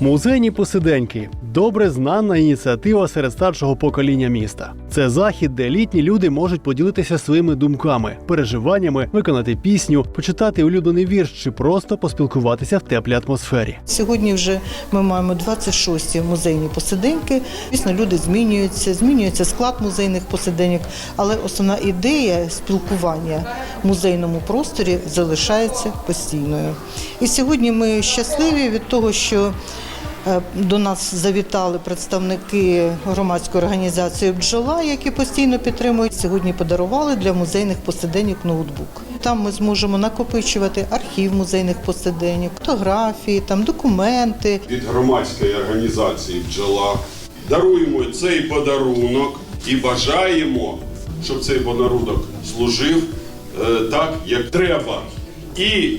Музейні посиденьки добре знана ініціатива серед старшого покоління міста. Це захід, де літні люди можуть поділитися своїми думками, переживаннями, виконати пісню, почитати улюблений вірш чи просто поспілкуватися в теплій атмосфері. Сьогодні вже ми маємо 26 музейні посиденьки. Звісно, люди змінюються, змінюється склад музейних посиденьок, але основна ідея спілкування в музейному просторі залишається постійною. І сьогодні ми щасливі від того, що до нас завітали представники громадської організації Бджола, які постійно підтримують. Сьогодні подарували для музейних посиденьок ноутбук. Там ми зможемо накопичувати архів музейних посиденьок, фотографії, там документи. від громадської організації бджола. Даруємо цей подарунок і бажаємо, щоб цей подарунок служив е, так, як треба. І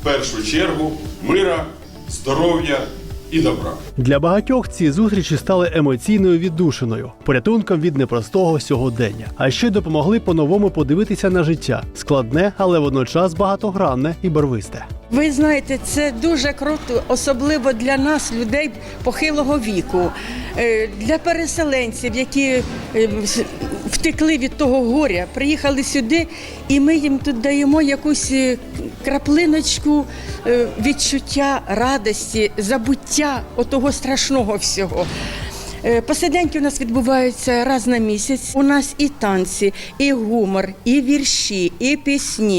в першу чергу мира, здоров'я і добра. Для багатьох ці зустрічі стали емоційною віддушиною, порятунком від непростого сьогодення, а ще допомогли по-новому подивитися на життя складне, але водночас багатогранне і барвисте. Ви знаєте, це дуже круто, особливо для нас, людей похилого віку, е, для переселенців, які е, втекли від того горя, приїхали сюди, і ми їм тут даємо якусь е, краплиночку е, відчуття радості, забуття отого страшного всього. Е, Посиденьки у нас відбуваються раз на місяць. У нас і танці, і гумор, і вірші, і пісні.